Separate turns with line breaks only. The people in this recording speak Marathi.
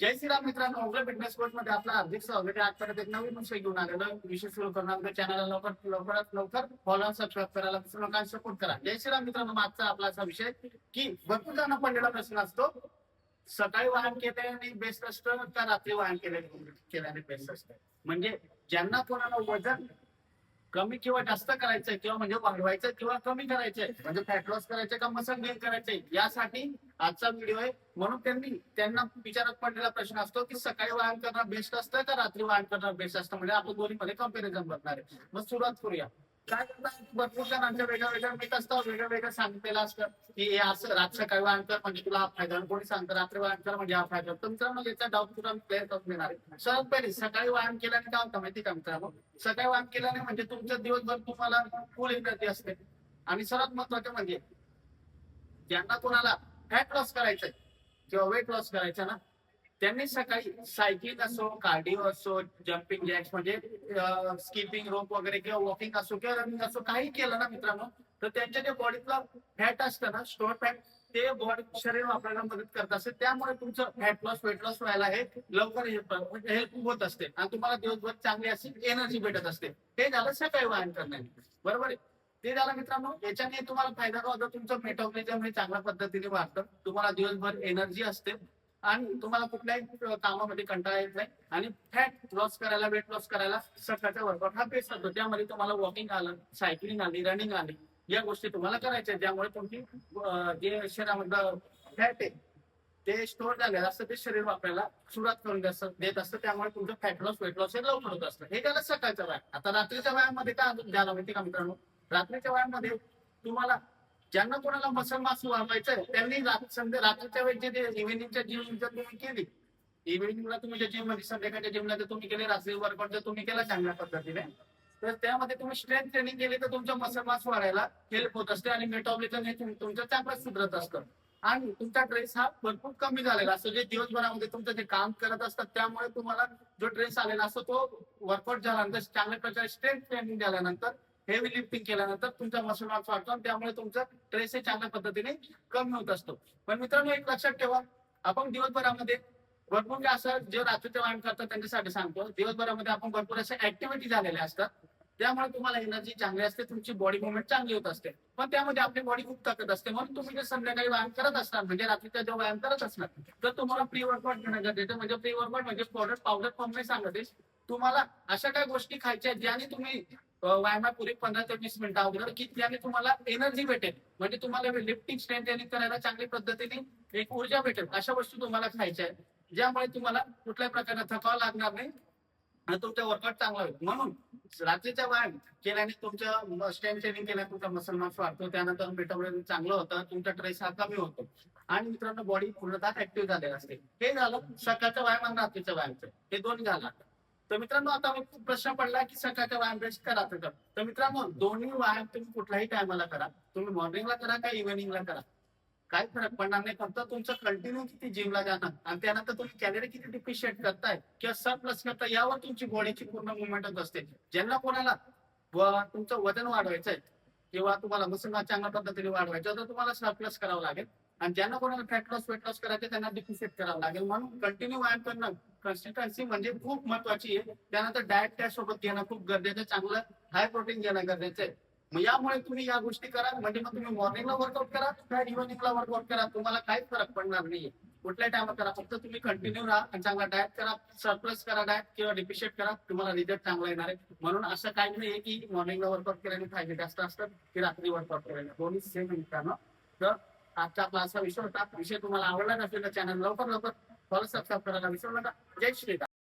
जय श्रीराम मित्रांनो ओगळे फिटनेस कोच मध्ये आपला हार्दिक स्वागत आहे. आजपर्यंत एक नवीन विषय घेऊन आलेलो विषय सुरू करणार चॅनलला लवकर लवकरात लवकर फॉलो सबस्क्राईब करायला विसरू नका. सपोर्ट करा. जय श्रीराम मित्रांनो मागचा आपला असा विषय की भरपूर जणांना पडलेला प्रश्न असतो. सकाळी वाहन केल्याने बेस्ट असतं का रात्री वाहन केल्याने केल्याने बेस्ट असतं? म्हणजे ज्यांना कोणाला वजन कमी किंवा जास्त करायचंय किंवा म्हणजे वाढवायचंय किंवा कमी करायचंय म्हणजे फॅट लॉस करायचंय का मसल गेन करायचंय यासाठी आजचा व्हिडिओ आहे. म्हणून त्यांनी त्यांना विचारात पडलेला प्रश्न असतो की सकाळी व्यायाम करणं बेस्ट असतं का रात्री व्यायाम करणं बेस्ट असतं? म्हणजे आपण दोन्हीमध्ये कंपॅरिझन बघणार आहे. मग सुरुवात करूया. काय करतात भरपूर जणांच्या वेगळ्या वेगळ्या मीठ असतं वेगळं वेगळं सांगितलेलं असतं की असं रात्र सकाळी व्यायाम कर म्हणजे तुला हा फायदा कोणी सांगतं रात्री व्यायाम कर म्हणजे हा फायदा तर मित्रांनो म्हणजे याचा डाऊट तुला क्लिअर करून देणार आहे. सर्वात पहिले सकाळी व्यायाम केल्याने काय होतं माहिती का मित्रांनो? सकाळी व्यायाम केल्याने म्हणजे तुमचं दिवसभर तुम्हाला फुल एनर्जी असते. आणि सर्वात महत्वाचं म्हणजे ज्यांना कोणाला फॅट लॉस करायचंय किंवा वेट लॉस करायचं ना त्यांनी सकाळी सायकलिंग असो कार्डिओ असो जम्पिंग जॅक्स म्हणजे स्किपिंग रोप वगैरे किंवा वॉकिंग असो किंवा रनिंग असो काही केलं ना मित्रांनो तर त्यांच्या जे बॉडीतला फॅट असतं ना स्टोअर फॅट ते बॉडी शरीर वापरायला मदत करत असते. त्यामुळे तुमचं फॅट लॉस वेट लॉस व्हायला हे लवकर हेल्प होत असते. आणि तुम्हाला दिवसभर चांगली अशी एनर्जी भेटत असते. हे झालं सकाळी व्यायाम करण्याने बरोबर आहे? ते झालं मित्रांनो. याच्याने तुम्हाला फायदा होतो. तुमचं मेटाबॉलिझम हे चांगल्या पद्धतीने वाढतं. तुम्हाला दिवसभर एनर्जी असते. आणि तुम्हाला कुठल्याही कामामध्ये कंटाळा येत नाही. आणि फॅट लॉस करायला वेट लॉस करायला सकाळचा वर्कआउट हा बेस्ट असतो. त्यामध्ये तुम्हाला वॉकिंग आलं सायकलिंग आली रनिंग आली या गोष्टी तुम्हाला करायच्या ज्यामुळे तुमची जे शरीरामधलं फॅट आहे ते स्टोअर झालेलं असतं. ते शरीर वापरायला सुरुवात करून देत असतं- त्यामुळे तुमचं फॅट लॉस वेट लॉस हे लवकर होत असतं. हे झालं सकाळचा व्यायाम. आता रात्रीच्या व्यायामध्ये काय अजून झालं माहिती का मित्रांनो? रात्रीच्या व्यायामध्ये तुम्हाला ज्यांना कोणाला मसल मास वाढवायचंय त्यांनी संध्या रात्रीच्या वेळेस जे इव्हिनिंगच्या जिम जर तुम्ही केली. इव्हिनिंगला तुम्ही जिममध्ये संध्याकाळच्या जिमला जर तुम्ही केले रात्री वर्कआउट जर तुम्ही केला चांगल्या पद्धतीने तर त्यामध्ये तुम्ही स्ट्रेंथ ट्रेनिंग केली तर तुमच्या मसल मास वाढायला हेल्प होत असते आणि मेटाबॉलिझम हे तुमचं चांगलं सुधरत असतं. आणि तुमचा ड्रेस हा भरपूर कमी झालेला असतो. जे दिवसभरामध्ये तुमचं जे काम करत असतात त्यामुळे तुम्हाला जो ड्रेस आलेला असतो तो वर्कआउट झाल्यानंतर चांगल्या प्रकारे स्ट्रेंथ ट्रेनिंग झाल्यानंतर हेवी लिफ्टिंग केल्यानंतर तुमचा मसल मास वाढतो आणि त्यामुळे तुमचा ट्रेस हे चांगल्या पद्धतीने कमी होत असतो. पण मित्रांनो एक लक्षात ठेवा आपण दिवसभरामध्ये भरपूर असं जे रात्रीचे व्यायाम करतात त्यांच्यासाठी सांगतो दिवसभरामध्ये आपण भरपूर अशा ऍक्टिव्हिटी झालेल्या असतात. त्यामुळे तुम्हाला एनर्जी चांगली असते तुमची बॉडी मुवमेंट चांगली होत असते. पण त्यामध्ये आपली बॉडी खूप ताकद असते. म्हणून तुम्ही जर संध्याकाळी व्यायाम करत असणार म्हणजे रात्रीचा जो व्यायाम करत असणार तर तुम्हाला प्री वर्कआउट घेणं गरजेचं म्हणजे प्री वर्कआउट म्हणजे पावडर पावडर फॉर्म नाही सांगत. तुम्हाला अशा काही गोष्टी खायच्या आहेत ज्याने तुम्ही व्यायामा व्यायामापूर्वी पंधरा ते वीस मिनिटं अगोदर की त्याने तुम्हाला एनर्जी भेटेल. म्हणजे तुम्हाला लिफ्टिंग स्ट्रेंथ ट्रेनिंग करायला चांगली पद्धतीने एक ऊर्जा भेटेल. अशा वस्तू तुम्हाला खायच्या आहेत. ज्यामुळे तुम्हाला कुठल्याही प्रकारे थकावा लागणार नाही आणि तुमचा वर्कआउट चांगला होईल. म्हणून रात्रीचा व्यायाम केल्याने तुमचं स्ट्रेंथ ट्रेनिंग केल्याने तुमचा मसल मास वाढतो. त्यानंतर मेटाबॉलिझम चांगलं होतं. तुमचा ट्रेस हा कमी होतो. आणि मित्रांनो बॉडी पूर्णतः ऍक्टिव्ह झालेली असते. हे झालं सकाळचा व्यायाम आणि रात्रीचा व्यायामचं. हे दोन्ही झालं तर मित्रांनो आता खूप प्रश्न पडला की सकाळचा व्यायाम बेस्ट करा रात्रीचा तर. मित्रांनो दोन्ही व्यायाम तुम्ही कुठल्याही टायमाला करा. तुम्ही मॉर्निंगला करा का इव्हिनिंगला करा? काय फरक पडणार नाही. फक्त तुमचं कंटिन्यू किती जिमला जाणार? आणि त्यानंतर तुम्ही कॅलरी किती डिफिशियंट करताय किंवा सर प्लस करताय यावर तुमची बॉडीची पूर्ण मुवमेंट असते. ज्यांना कोणाला तुमचं वजन वाढवायचं आहे किंवा तुम्हाला मसल चांगल्या पद्धतीने वाढवायचं तर तुम्हाला सर प्लस करावं लागेल. आणि ज्यांना कोणाला फॅट लॉस वेट लॉस करायचं त्यांना डिफिसिट करावं लागेल. म्हणून कंटिन्यू व्यायाम करणं कन्सिस्टन्सी म्हणजे खूप महत्वाची आहे. त्यानंतर डाएट त्यासोबत घेणं खूप गरजेचं आहे. चांगलं हाय प्रोटीन घेणं गरजेचं आहे. मग यामुळे तुम्ही या गोष्टी करा. म्हणजे मग तुम्ही मॉर्निंगला वर्कआउट करा किंवा इव्हनिंगला वर्कआउट करा? तुम्हाला काहीच फरक पडणार नाहीये. कुठल्या टायमा करा. फक्त तुम्ही कंटिन्यू राहा आणि चांगला डाएट करा. सरप्लस करा डाएट किंवा डिफिशिएट करा. तुम्हाला रिझल्ट चांगला येणार आहे. म्हणून असं काही नाही की मॉर्निंगला वर्कआउट केल्याने फायदे जास्त असतात की रात्री वर्कआउट केल्याने. दोन्ही सेम मिनिटांना तर आजचा आपला असा विषय होता. विषय तुम्हाला आवडला असेल तर चॅनल लवकर लवकर फॉलो सबस्क्राईब करायला विसरू नका. जय श्रीराम.